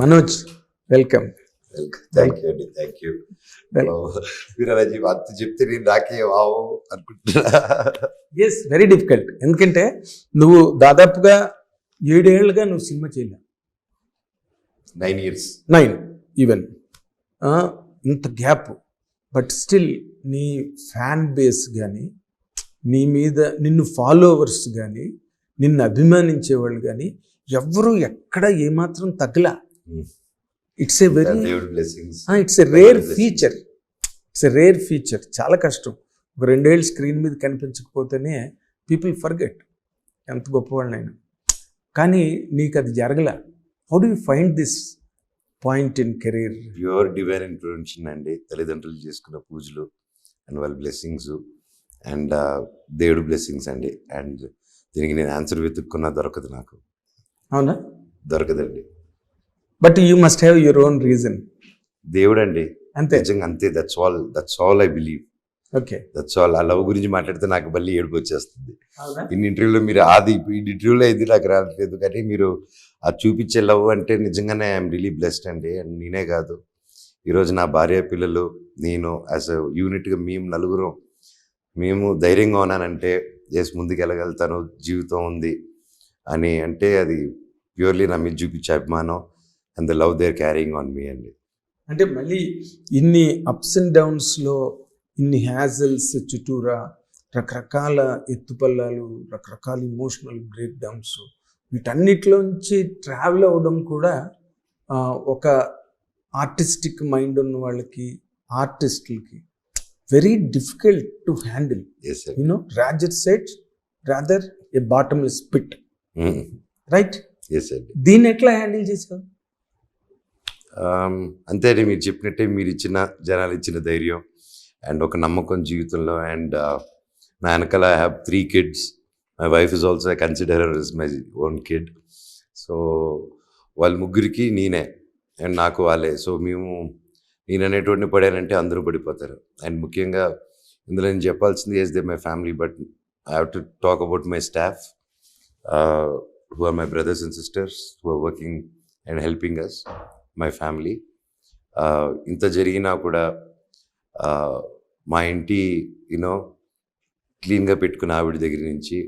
Manoj welcome. Thank you అండి thank you మీరు అలా అంత చెప్తే నేను నాకే వావు అనుకుంటున్నా. ఎస్ వెరీ డిఫికల్ట్ ఎందుకంటే నువ్వు దాదాపుగా ఏడేళ్ళుగా నువ్వు సినిమా చేయలేవు నైన్ ఇయర్స్ నైన్ ఈవెన్ ఇంత గ్యాప్. బట్ స్టిల్ నీ ఫ్యాన్ బేస్ కానీ నీ మీద నిన్ను ఫాలోవర్స్ కానీ నిన్ను అభిమానించే వాళ్ళు కానీ ఎవ్వరూ ఎక్కడ ఏమాత్రం తగ్గలా. It's a very it's a rare feature it's a rare feature చాలా కష్టం. ఒక రెండేళ్ళు స్క్రీన్ మీద కనిపించకపోతేనే పీపుల్ ఫర్గెట్ ఎంత గొప్పవాళ్ళనైనా కానీ నీకు అది జరగల. How do you find this point in career pure divine intervention అండి. తల్లిదండ్రులు చేసుకున్న పూజలు అండ్ వాళ్ళ బ్లెస్సింగ్స్ అండ్ దేవుడు బ్లెస్సింగ్స్ అండి. అండ్ దీనికి నేను ఆన్సర్ వెతుక్కున్నా దొరకదు నాకు. అవునా? దొరకదండి. But you must have your own reason దేవుడు అండి అంతే. నిజంగా అంతే. That's all that's all I believe okay that's all ఆ లవ్ గురించి మాట్లాడితే నాకు మళ్ళీ ఏడుపు వచ్చేస్తుంది. ఇన్ని ఇంటర్వ్యూలో మీరు అది ఇంటర్వ్యూలో ఇది నాకు రావట్లేదు. కానీ మీరు అది చూపించే లవ్ అంటే నిజంగానే ఐఎమ్ రియలీ బ్లెస్డ్ అండి. అండ్ నేనే కాదు. ఈరోజు నా భార్య పిల్లలు నేను యాజ్ అ యూనిట్గా మేము నలుగురు మేము ధైర్యంగా ఉన్నానంటే ఎస్ ముందుకు వెళ్ళగలుగుతాను. జీవితం ఉంది. అని అంటే అది ప్యూర్లీ నా మీద చూపించే అభిమానం. And the love they're carrying on me అండి అంటే మళ్ళీ ఇన్ని అప్స్ అండ్ డౌన్స్లో ఇన్ని హ్యాజల్స్ చుట్టూరా రకరకాల ఎత్తుపల్లాలు రకరకాల ఇమోషనల్ బ్రేక్ డౌన్స్ వీటన్నిటిలోంచి ట్రావెల్ అవ్వడం కూడా ఒక ఆర్టిస్టిక్ మైండ్ ఉన్న వాళ్ళకి ఆర్టిస్టులకి very difficult to handle as you know rather set rather a bottomless pit right దీన్ని ఎట్లా హ్యాండిల్ చేసావు? అంతేనే అంతే మీరు చెప్పినట్టే మీరు ఇచ్చిన జనాలు ఇచ్చిన ధైర్యం అండ్ ఒక నమ్మకం జీవితంలో అండ్ నా వెనకాల I have three kids my wife is also I consider is my own kid so వాళ్ళ ముగ్గురికి నేనే అండ్ నాకు వాళ్ళే. సో మేము నేను అనేటువంటి పడానంటే అందరూ పడిపోతారు. అండ్ ముఖ్యంగా ఇందులో నేను చెప్పాల్సింది as they my family but I have to talk about my staff who are my brothers and sisters who are working and helping us my family. ఇంత జరిగినా కూడా మా ఇంటి యూనో క్లీన్గా పెట్టుకున్న ఆవిడ దగ్గర నుంచి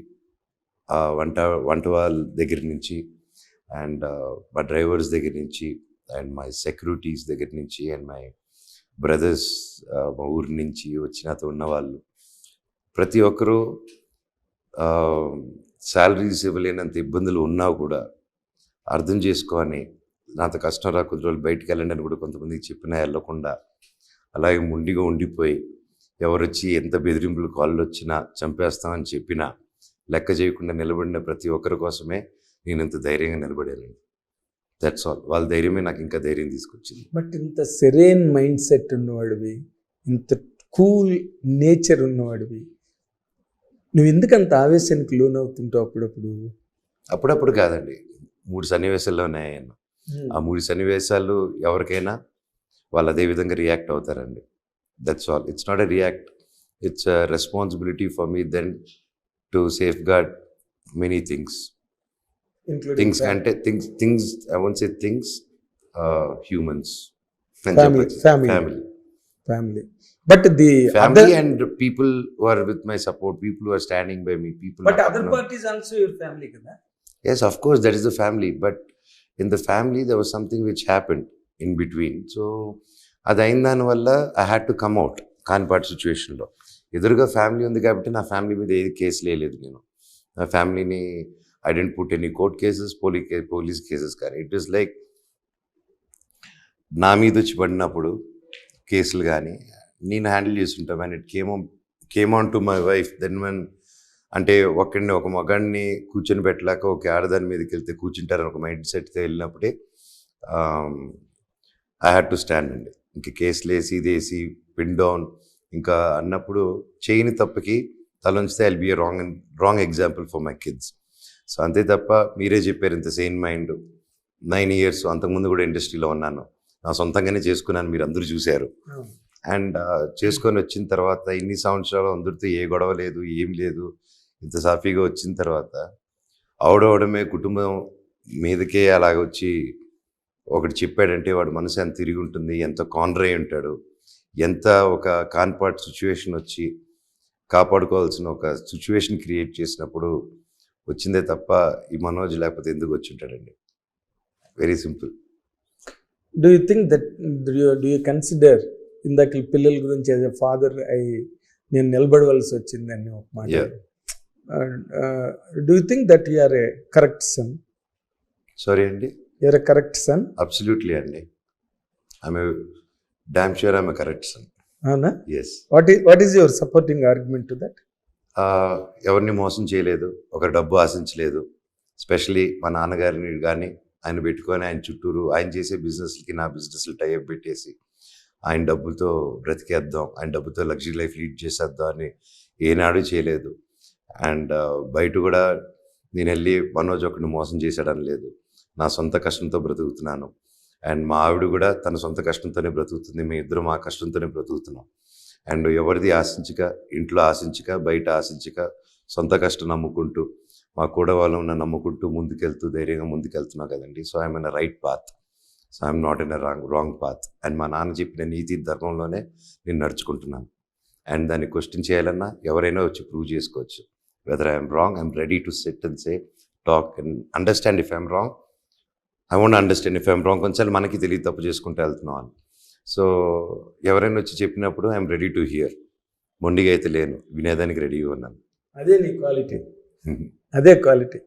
వంట వంట వాళ్ళ దగ్గర నుంచి అండ్ మా డ్రైవర్స్ దగ్గర నుంచి అండ్ మై సెక్యూరిటీస్ దగ్గర నుంచి అండ్ మై బ్రదర్స్ మా ఊరి నుంచి వచ్చి నాతో ఉన్న వాళ్ళు ప్రతి ఒక్కరూ శాలరీస్ ఇవ్వలేనంత ఇబ్బందులు ఉన్నా కూడా అర్థం చేసుకొని నాతో కష్టం రా కొద్ది రోజులు బయటికి వెళ్ళండి అని కూడా కొంతమందికి చెప్పినా వెళ్ళకుండా అలాగే ముండిగా ఉండిపోయి ఎవరు వచ్చి ఎంత బెదిరింపులు కాళ్ళు వచ్చినా చంపేస్తామని చెప్పినా లెక్క చేయకుండా నిలబడిన ప్రతి ఒక్కరి కోసమే నేను ఇంత ధైర్యంగా నిలబడానండి. దట్స్ ఆల్ వాళ్ళ ధైర్యమే నాకు ఇంకా ధైర్యం తీసుకొచ్చింది. బట్ ఇంత సెరేన్ మైండ్ సెట్ ఉన్నవాడివి ఇంత కూల్ నేచర్ ఉన్నవాడివి నువ్వు ఎందుకు అంత ఆవేశానికి లోనవుతుంటావు అప్పుడప్పుడు? అప్పుడప్పుడు కాదండి. మూడు సన్నివేశాల్లో ఉన్నాయన్న ఆ మూడు సన్నివేశాలు ఎవరికైనా వాళ్ళు అదే విధంగా రియాక్ట్ అవుతారండి. That's all it's not a react it's responsibility for me then to safeguard many things things అంటే things things I won't say things humans family but the family and people who are with my support people who are standing by me people but other parties also your family కదా? Yes, of course, that is the family. But in the family there was something which happened in between. So అది అయిన దానివల్ల I had to come out కాన్పాటి సిచ్యువేషన్లో. ఎదురుగా family ఉంది కాబట్టి నా family మీద ఏది కేసు లేదు నేను. నా ఫ్యామిలీని I didn't put any court cases police police cases కానీ. ఇట్ ఈస్ లైక్ నా మీద వచ్చి పడినప్పుడు కేసులు కానీ నేను హ్యాండిల్ చేస్తుంటాను and it came came on to my wife then one అంటే ఒకడిని ఒక మగాడిని కూర్చొని పెట్టలేక ఒక ఆడదాని మీదకి వెళ్తే కూర్చుంటారని ఒక మైండ్ సెట్తో వెళ్ళినప్పుడే ఐ హ్యాడ్ టు స్టాండ్ అండి. ఇంక కేసులు వేసి ఇది వేసి పిన్ డౌన్ ఇంకా అన్నప్పుడు చేయని తప్పకి తలంచితే I'll be a wrong wrong example for my kids so అంతే తప్ప మీరే చెప్పారు ఇంత సేమ్ మైండ్ నైన్ ఇయర్స్ అంతకుముందు కూడా ఇండస్ట్రీలో ఉన్నాను. నా సొంతంగానే చేసుకున్నాను మీరు అందరూ చూశారు. అండ్ చేసుకొని వచ్చిన తర్వాత ఇన్ని సంవత్సరాలు అందరితో ఏ గొడవ లేదు ఏం లేదు. ఇంత సాఫీగా వచ్చిన తర్వాత అవడవడమే కుటుంబం మీదకే అలాగ వచ్చి ఒకటి చెప్పాడంటే వాడు మనసు ఎంత తిరిగి ఉంటుంది ఎంత కాన్ర్ ఉంటాడు ఎంత ఒక కాన్పాట్ సిచ్యువేషన్ వచ్చి కాపాడుకోవాల్సిన ఒక సిచ్యువేషన్ క్రియేట్ చేసినప్పుడు వచ్చిందే తప్ప ఈ మనోజ్ లేకపోతే ఎందుకు వచ్చి ఉంటాడండి? Very simple. Do you think that do you consider ఇందాక పిల్లల గురించి యాజ్ ఎ ఫాదర్ అయి నేను నిలబడవలసి వచ్చిందని ఒక మాట. Do you think that you are a correct son sorry అండి you're a correct son absolutely అండి I'm damn sure I'm correct son అవునా? Yes what is what is your supporting argument to that ఎవరిని మోసం చేయలేదు ఒక డబ్బు ఆశించలేదు. Especially మా నాన్నగారిని కానీ ఆయన పెట్టుకొని ఆయన చుట్టూరు ఆయన చేసే బిజినెస్లకి నా బిజినెస్లు టైప్ పెట్టేసి ఆయన డబ్బుతో బ్రతికేద్దాం ఆయన డబ్బుతో లగ్జరీ లైఫ్ లీడ్ చేసేద్దాం అని ఏనాడు చేయలేదు. అండ్ బయట కూడా నేను వెళ్ళి మనోజ్ ఒకరిని మోసం చేశాడని లేదు. నా సొంత కష్టంతో బ్రతుకుతున్నాను. అండ్ మా ఆవిడ కూడా తన సొంత కష్టంతోనే బ్రతుకుతుంది. మీ ఇద్దరు మా కష్టంతోనే బ్రతుకుతున్నాం. అండ్ ఎవరిది ఆశించక ఇంట్లో ఆశించక బయట ఆశించక సొంత కష్టం నమ్ముకుంటూ మా కూడా వాళ్ళని నమ్ముకుంటూ ముందుకెళ్తూ ధైర్యంగా ముందుకెళ్తున్నాం కదండి. So I'm in right path so I'm not in a wrong wrong path and మా నాన్న చెప్పిన నీతి ధర్మంలోనే నేను నడుచుకుంటున్నాను. అండ్ దాన్ని క్వశ్చన్ చేయాలన్నా ఎవరైనా వచ్చి ప్రూవ్ చేసుకోవచ్చు. Whether I'm wrong I'm ready to sit and say talk and understand if I'm wrong I want understand if I'm wrong కొంచెం మనకి తెలియదు తప్పు చేసుకుంటూ వెళ్తున్నాం అని. సో ఎవరైనా వచ్చి చెప్పినప్పుడు ఐఎమ్ రెడీ టు హియర్ మొండిగా అయితే లేను వినేదానికి రెడీగా ఉన్నాను. అదే నీ క్వాలిటీ అదే quality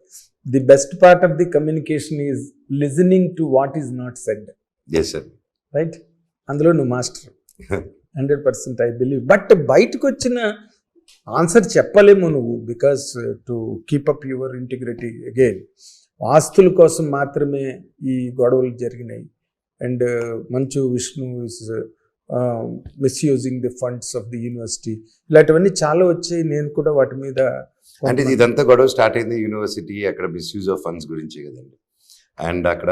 the best part of the communication is listening to what is not said yes sir right అందులో నువ్వు master hundred percent I believe but బయటకు వచ్చిన ఆన్సర్ చెప్పలేము నువ్వు because to keep up your integrity again ఆస్తుల కోసం మాత్రమే ఈ గొడవలు జరిగినాయి. And uh, Manchu Vishnu is misusing the funds of the university ఇలాంటివన్నీ చాలా వచ్చాయి నేను కూడా వాటి మీద అంటే ఇదంతా గొడవ స్టార్ట్ అయింది యూనివర్సిటీ అక్కడ మిస్యూజ్ ఆఫ్ ఫండ్స్ గురించి కదండి. అండ్ అక్కడ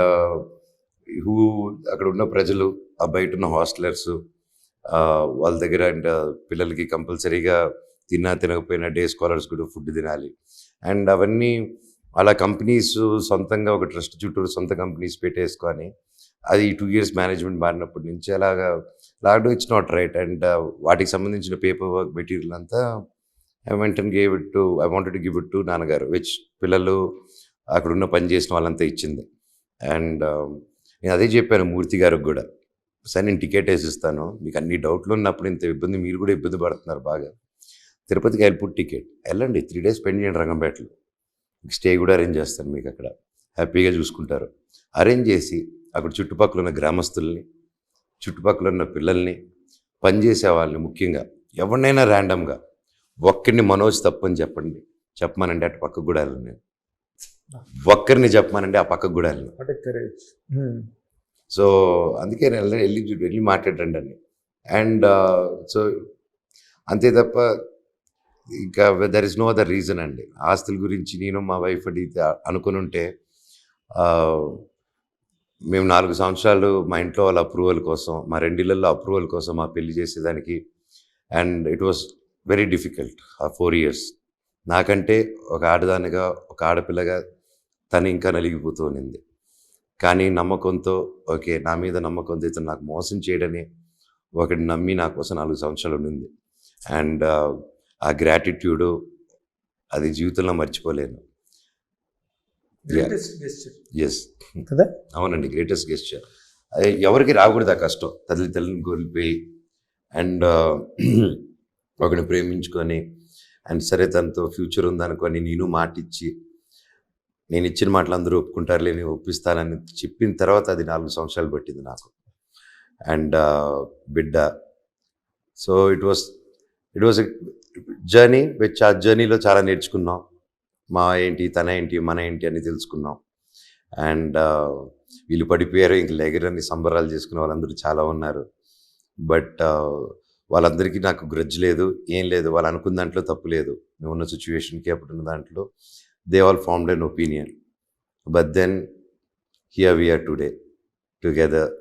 హూ అక్కడ ఉన్న ప్రజలు ఆ బయట ఉన్న హాస్టలర్స్ uh, వాళ్ళ దగ్గర అండ్ uh, పిల్లలకి కంపల్సరీగా తిన్నా తినకపోయినా డే స్కాలర్స్ కూడా ఫుడ్ తినాలి. అండ్ అవన్నీ అలా కంపెనీస్ సొంతంగా ఒక ట్రస్ట్ చుట్టూరు సొంత కంపెనీస్ పెట్టేసుకొని అది టూ ఇయర్స్ మేనేజ్మెంట్ మారినప్పటి నుంచి అలాగా lockdown it's not right. And వాటికి సంబంధించిన పేపర్ వర్క్ మెటీరియల్ అంతా I went gave it to I wanted give it to నాన్నగారు విచ్ పిల్లలు అక్కడ ఉన్న పని చేసిన వాళ్ళంతా ఇచ్చింది. అండ్ um, నేను అదే చెప్పాను మూర్తి గారికి కూడా. సరే నేను టికెట్ వేసిస్తాను. మీకు అన్ని డౌట్లు ఉన్నప్పుడు ఇంత ఇబ్బంది మీరు కూడా ఇబ్బంది పడుతున్నారు బాగా. తిరుపతికి వెళ్ళిపోయి టికెట్ వెళ్ళండి త్రీ డేస్ స్పెండ్ చేయండి రంగంపేటలో స్టే కూడా అరేంజ్ చేస్తాను మీకు అక్కడ. హ్యాపీగా చూసుకుంటారు. అరేంజ్ చేసి అక్కడ చుట్టుపక్కల ఉన్న గ్రామస్తుల్ని చుట్టుపక్కల ఉన్న పిల్లల్ని పనిచేసే వాళ్ళని ముఖ్యంగా ఎవరినైనా ర్యాండమ్గా ఒక్కరిని మనోజ్ తప్పని చెప్పండి. చెప్పమనండి అటు పక్కకు కూడా వెళ్ళను నేను. ఒక్కరిని చెప్పమనండి ఆ పక్కకు కూడా వెళ్ళను. కరేజ్ సో అందుకే నేను వెళ్ళి వెళ్ళి మాట్లాడండి అండి అండ్ సో అంతే తప్ప ఇంకా there is no other reason అండి. ఆస్తుల గురించి నేను మా వైఫ్ అడిగితే అనుకుని ఉంటే మేము నాలుగు సంవత్సరాలు మా ఇంట్లో వాళ్ళ అప్రూవల్ కోసం మా రెండిళ్ళల్లో అప్రూవల్ కోసం మా పెళ్ళి చేసేదానికి and it was very difficult ఆ ఫోర్ ఇయర్స్ నాకంటే ఒక ఆడదానిగా ఒక ఆడపిల్లగా తను ఇంకా నలిగిపోతూ ఉన్నింది. కానీ నమ్మకంతో ఓకే నా మీద నమ్మకంతో ఇతను నాకు మోసం చేయడని ఒకటి నమ్మి నా కోసం నాలుగు సంవత్సరాలు ఉండింది అండ్ ఆ గ్రాటిట్యూడు అది జీవితంలో మర్చిపోలేను. ఎస్ కదా? అవునండి గ్రేటెస్ట్ గెస్చర్ ఎవరికి రాకూడదు ఆ కష్టం. తల్లి తల్లిని కోల్పోయి అండ్ ఒకరిని ప్రేమించుకొని అండ్ సరే తనతో ఫ్యూచర్ ఉందనుకొని నేను మాట ఇచ్చి నేను ఇచ్చిన మాటలు అందరూ ఒప్పుకుంటారులే నేను ఒప్పిస్తానని చెప్పిన తర్వాత అది నాలుగు సంవత్సరాలు పట్టింది నాకు. అండ్ బిడ్డ. So it was it was journey which ఆ జర్నీలో చాలా నేర్చుకున్నాం. మా ఏంటి తన ఏంటి మన ఏంటి అని తెలుసుకున్నాం. అండ్ వీళ్ళు పడిపోయారు. ఇంక లెగరని సంబరాలు చేసుకునే వాళ్ళందరూ చాలా ఉన్నారు. బట్ వాళ్ళందరికీ నాకు గ్రడ్జ్ లేదు ఏం లేదు. వాళ్ళు అనుకున్న దాంట్లో తప్పు లేదు. మేము ఉన్న సిచ్యువేషన్కి అప్పుడున్న దాంట్లో they all formed an opinion but then here we are today together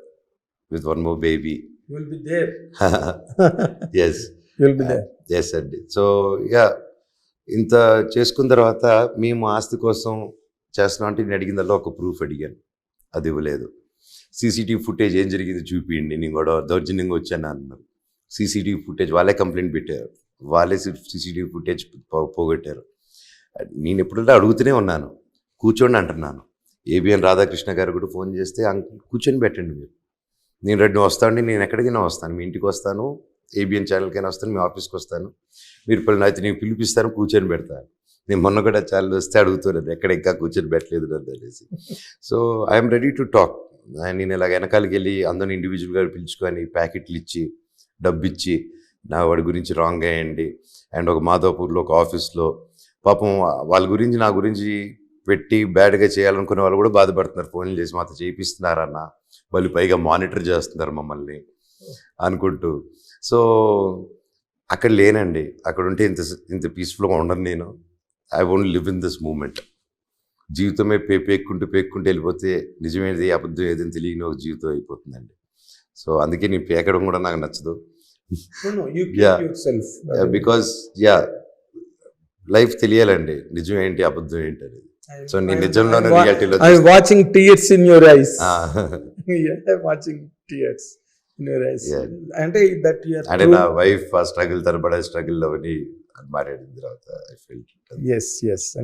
with one more baby you will be there as అండి సో యా ఇంత చేసుకున్న తర్వాత మేము ఆస్తి కోసం చేస్తున్నాం అంటే నేను అడిగిందల్లా ఒక ప్రూఫ్ అడిగాను. అది ఇవ్వలేదు. సీసీటీవీ ఫుటేజ్ ఏం జరిగింది చూపించండి నేను కూడా దౌర్జన్యంగా వచ్చాను అన్నారు. సీసీటీవీ ఫుటేజ్ వాళ్ళే కంప్లైంట్ పెట్టారు. వాళ్ళే సీసీటీవీ ఫుటేజ్ పోగొట్టారు. నేను ఎప్పుడంటే అడుగుతూనే ఉన్నాను. కూర్చోండి అంటున్నాను. ఏబిఎన్ రాధాకృష్ణ గారు కూడా ఫోన్ చేస్తే అంకుల్ కూర్చొని పెట్టండి మీరు. నేను రెండు వస్తానండి నేను ఎక్కడికైనా వస్తాను. మీ ఇంటికి వస్తాను. ఏబిఎన్ ఛానల్కైనా వస్తాను మీ ఆఫీస్కి వస్తాను. మీరు పిల్లలు అయితే నేను పిలిపిస్తాను కూర్చొని పెడతాను. నేను మొన్న కూడా ఛానల్ వస్తే అడుగుతున్నాను ఎక్కడ ఇంకా కూర్చొని పెట్టలేదు నన్ను అనేసి. So I'm ready to talk. నేను ఇలాగ వెనకాలకి వెళ్ళి అందరిని ఇండివిజువల్గా పిలుచుకొని ప్యాకెట్లు ఇచ్చి డబ్బు ఇచ్చి నా వాడి గురించి రాంగ్ అయ్యండి. అండ్ ఒక మాధవపూర్లో ఒక ఆఫీస్లో. పాపం వాళ్ళ గురించి నా గురించి పెట్టి బ్యాడ్గా చేయాలనుకునే వాళ్ళు కూడా బాధపడుతున్నారు. ఫోన్లు చేసి మాతో చేయిస్తున్నారన్న వాళ్ళు పైగా మానిటర్ చేస్తున్నారు మమ్మల్ని. అనుకుంటూ. సో అక్కడ లేనండి. అక్కడ ఉంటే ఇంత ఇంత పీస్ఫుల్గా ఉండను నేను. I won't live in this moment జీవితమే పే పేక్కుంటూ పేక్కుంటూ వెళ్ళిపోతే నిజమేది అబద్ధం ఏదని తెలియని ఒక జీవితం అయిపోతుందండి. సో అందుకే నేను పేకడం కూడా నాకు నచ్చదు. బికాజ్ యా లైఫ్ తెలియాలండి. నిజం ఏంటి అబద్ధం ఏంటి అనేది. సో నీ నిజంలోనే రియాలిటీలో I watching tears in your eyes. Watching tears అంటే దట్ అంటే నా వైఫ్ ఆ స్ట్రగుల్ తరబడే స్ట్రగుల్ అవన్నీ మాట్లాడిన తర్వాత ఎస్ ఎస్